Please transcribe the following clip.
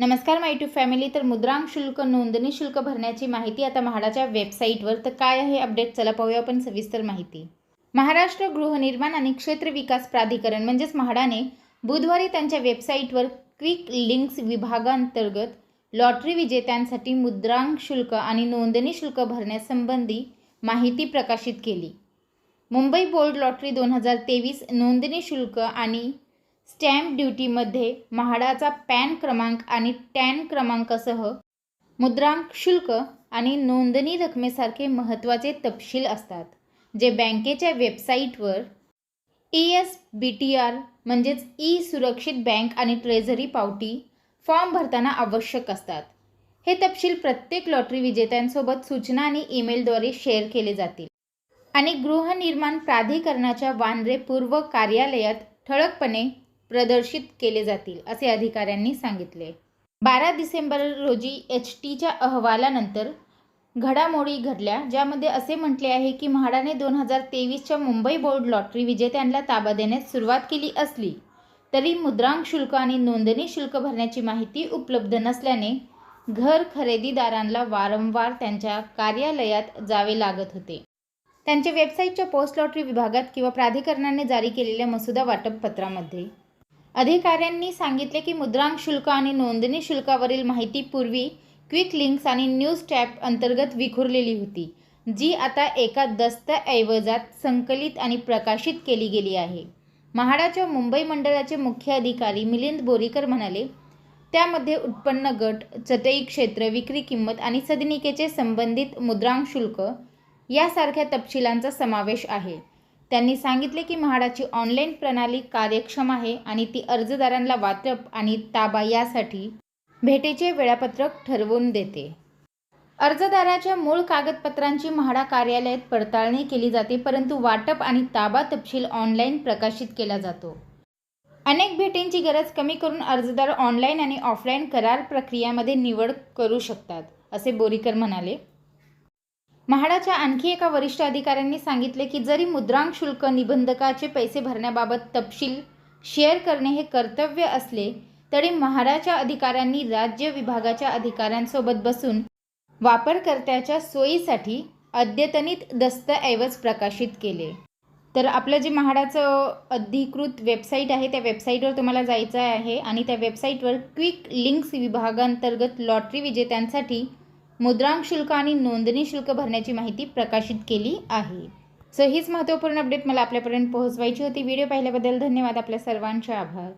नमस्कार माय to family तर मुद्रांक शुल्क नोंदणी शुल्क भरण्याची माहिती आता म्हाडाच्या वेबसाईटवर तर काय आहे अपडेट चला पाहूया आपण सविस्तर माहिती. महाराष्ट्र गृहनिर्माण आणि क्षेत्र विकास प्राधिकरण म्हणजेच म्हाडाने बुधवारी त्यांच्या वेबसाईटवर क्विक लिंक्स विभागांतर्गत लॉटरी विजेत्यांसाठी मुद्रांक शुल्क आणि नोंदणी शुल्क भरण्यासंबंधी माहिती प्रकाशित केली. मुंबई बोर्ड लॉटरी दोन हजार तेवीस नोंदणी शुल्क आणि स्टॅम्प ड्युटीमध्ये म्हाडाचा पॅन क्रमांक आणि टॅन क्रमांकासह मुद्रांक शुल्क आणि नोंदणी रकमेसारखे महत्त्वाचे तपशील असतात जे बँकेच्या वेबसाईटवर E S B T R म्हणजेच ई सुरक्षित बँक आणि ट्रेझरी पावती फॉर्म भरताना आवश्यक असतात. हे तपशील प्रत्येक लॉटरी विजेत्यांसोबत सूचना आणि ईमेलद्वारे शेअर केले जातील आणि गृहनिर्माण प्राधिकरणाच्या वांद्रे पूर्व कार्यालयात ठळकपणे प्रदर्शित केले जातील असे अधिकाऱ्यांनी सांगितले. बारा डिसेंबर रोजी एच टीच्या अहवालानंतर घडामोडी घडल्या ज्यामध्ये असे म्हटले आहे की म्हाडाने दोन हजार तेवीसच्या मुंबई बोर्ड लॉटरी विजेत्यांना ताबा देण्यास सुरुवात केली असली तरी मुद्रांक शुल्क आणि नोंदणी शुल्क भरण्याची माहिती उपलब्ध नसल्याने घर खरेदीदारांना वारंवार त्यांच्या कार्यालयात जावे लागत होते. त्यांच्या वेबसाईटच्या पोस्ट लॉटरी विभागात किंवा प्राधिकरणाने जारी केलेल्या मसुदा वाटप पत्रामध्ये अधिकाऱ्यांनी सांगितले की मुद्रांक शुल्क आणि नोंदणी शुल्कावरील माहिती पूर्वी क्विक लिंक्स आणि न्यूज टॅप अंतर्गत विखुरलेली होती जी आता एका दस्तऐवजात संकलित आणि प्रकाशित केली गेली आहे. म्हाडाच्या मुंबई मंडळाचे मुख्य अधिकारी मिलिंद बोरीकर म्हणाले त्यामध्ये उत्पन्न गट चटई क्षेत्र विक्री किंमत आणि सदनिकेचे संबंधित मुद्रांक शुल्क यासारख्या तपशिलांचा समावेश आहे. त्यांनी सांगितले की म्हाडाची ऑनलाईन प्रणाली कार्यक्षम आहे आणि ती अर्जदारांना वाटप आणि ताबा यासाठी भेटीचे वेळापत्रक ठरवून देते. अर्जदाराच्या मूळ कागदपत्रांची म्हाडा कार्यालयात पडताळणी केली जाते परंतु वाटप आणि ताबा तपशील ऑनलाईन प्रकाशित केला जातो. अनेक भेटींची गरज कमी करून अर्जदार ऑनलाईन आणि ऑफलाईन करार प्रक्रियामध्ये निवड करू शकतात असे बोरीकर म्हणाले. म्हाडाच्या आणखी एका वरिष्ठ अधिकाऱ्यांनी सांगितले की जरी मुद्रांक शुल्क निबंधकाचे पैसे भरण्याबाबत तपशील शेअर करणे हे कर्तव्य असले तरी म्हाडाच्या अधिकाऱ्यांनी राज्य विभागाच्या अधिकाऱ्यांसोबत बसून वापरकर्त्याच्या सोयीसाठी अद्यतनित दस्तऐवज प्रकाशित केले. तर आपलं जे म्हाडाचं अधिकृत वेबसाईट आहे त्या वेबसाईटवर तुम्हाला जायचं आहे आणि त्या वेबसाईटवर क्विक लिंक्स विभागांतर्गत लॉटरी विजेत्यांसाठी मुद्रांक शुल्क आणि नोंदणी शुल्क भरण्याची माहिती प्रकाशित केली आहे. सो हीच महत्त्वपूर्ण अपडेट मला आपल्यापर्यंत पोहोचवायची होती. व्हिडिओ पाहिल्याबद्दल धन्यवाद. आपल्या सर्वांचे आभार.